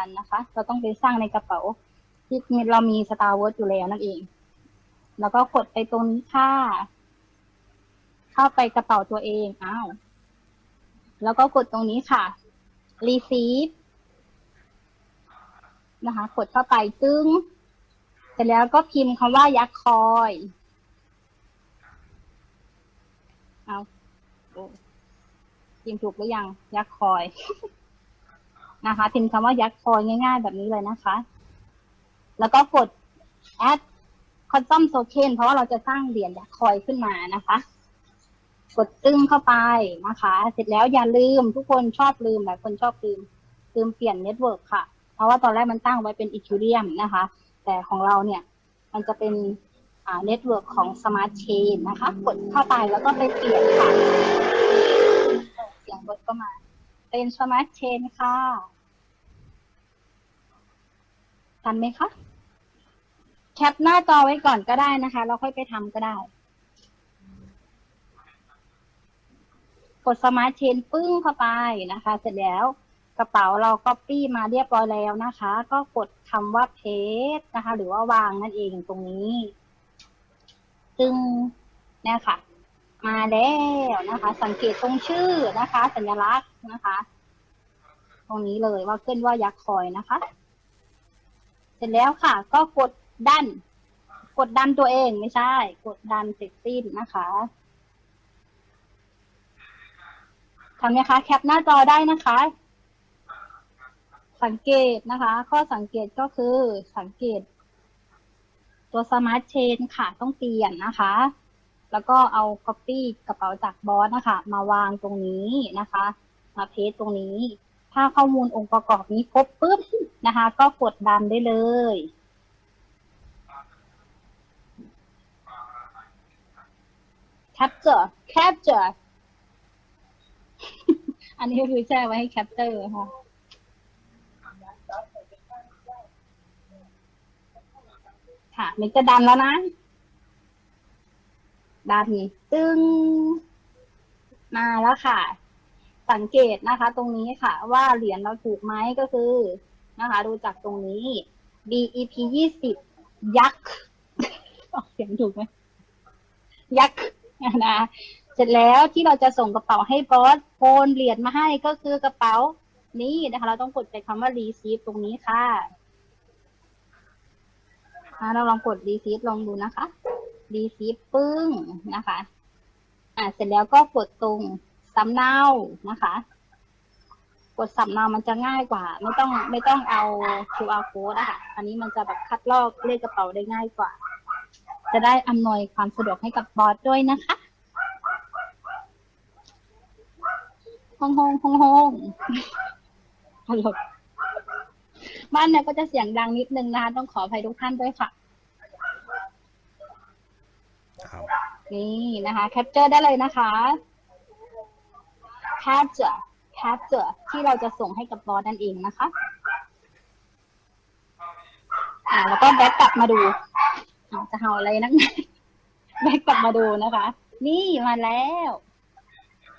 กันนะคะ เราต้องไปสร้างในกระเป๋า ที่เรามีสตาร์วอร์อยู่แล้วนั่นเอง แล้วก็กดไปตรงนี้ค่ะ เข้าไปกระเป๋าตัวเองอ้าวแล้วก็กดตรงนี้ค่ะ receive นะคะ กดเข้าไปตึ้งเสร็จแล้วก็พิมพ์คำว่ายักษ์คอยเอาพิมพ์ถูกหรือยัง ยักษ์คอย นะคะพิมพ์คำว่ายักษ์คอยง่าย ๆ แบบนี้เลยนะคะ แล้วก็กด add custom token เพราะว่าเราจะสร้างเหรียญยักษ์คอยขึ้นมานะคะ กดตึ้งเข้าไปนะคะ เสร็จแล้วอย่าลืมทุกคนชอบลืมหลายคนชอบลืมลืมเปลี่ยนเน็ตเวิร์กค่ะ เพราะว่าตอนแรกมันตั้งไว้เป็นอีคิวเรียมนะคะ แต่ของเราเนี่ยมันจะเป็นเน็ตเวิร์กของ Smart Chain นะคะ กดเข้าไปแล้วก็ไปเปลี่ยนค่ะ เสียงรถก็มา เป็น Smart Chain ค่ะ ทันไหมคะ แคปหน้าจอไว้ก่อนก็ได้นะคะแล้วค่อยไปทำก็ได้ กด Smart Chain ปึ้งเข้าไปนะคะ เสร็จแล้วกระเป๋าเรา Copy มาเรียบร้อยแล้วนะคะ ก็กดคำว่า Paste นะคะ หรือว่าวางนั่นเองตรงนี้ซึ่งเนี่ยค่ะ มาแล้วนะคะ สังเกตตรงชื่อนะคะ สัญลักษณ์นะคะ ตรงนี้เลยว่าขึ้นว่ายักษ์คอยนะคะ เสร็จแล้วค่ะ ก็กดดัน กดดันตัวเองไม่ใช่ กดดันเสร็จสิ้นนะคะทำนะคะ แคปหน้าจอได้นะคะ สังเกตนะคะ ข้อสังเกตก็คือสังเกต ตัวสมาร์ทเชนค่ะต้องเปลี่ยนนะคะ แล้วก็เอา Copy กระเป๋าจากบอสนะคะ มาวางตรงนี้นะคะ มาเพจตรงนี้ ถ้าข้อมูลองค์ประกอบนี้ครบปุ๊บนะคะ ก็กดดันได้เลย capture capture อันนี้ก็คือแช่ไว้ให้ capture ค่ะค่ะมันจะดันแล้วนะ ดันตึงมาแล้วค่ะ สังเกตนะคะ ตรงนี้ค่ะ ว่าเหรียญเราถูกไหมก็คือนะคะ ดูจากตรงนี้ DEP ยี่สิบยักษ์ออกเสียงถูกไหมยักษ์นะเสร็จแล้วที่เราจะส่งกระเป๋าให้บอสโอนเหรียญมาให้ก็คือกระเป๋านี้นะคะ เราต้องกดไปคำว่า receive ตรงนี้ค่ะเราลองกด receive ลองดูนะคะ receive ปึ้งนะคะ อ่าเสร็จแล้วก็กดตรงสำเนานะคะ กดสำเนามันจะง่ายกว่า ไม่ต้องไม่ต้องเอา QR code นะคะอันนี้มันจะแบบคัดลอกเลขกระเป๋าได้ง่ายกว่า จะได้อำนวยความสะดวกให้กับบอสด้วยนะคะฮงฮงฮงฮงตลกบ้านเนี่ยก็จะเสียงดังนิดนึงนะคะต้องขออภัยทุกท่านด้วยค่ะ ครับ นี่นะคะแคปเจอร์ได้เลยนะคะแคปเจอร์แคปเจอร์ที่เราจะส่งให้กับบอสนั่นเองนะคะอ่าแล้วก็แบ็กกลับมาดูจะเห่าอะไรนักแบ็กกลับมาดูนะคะ นี่มาแล้ว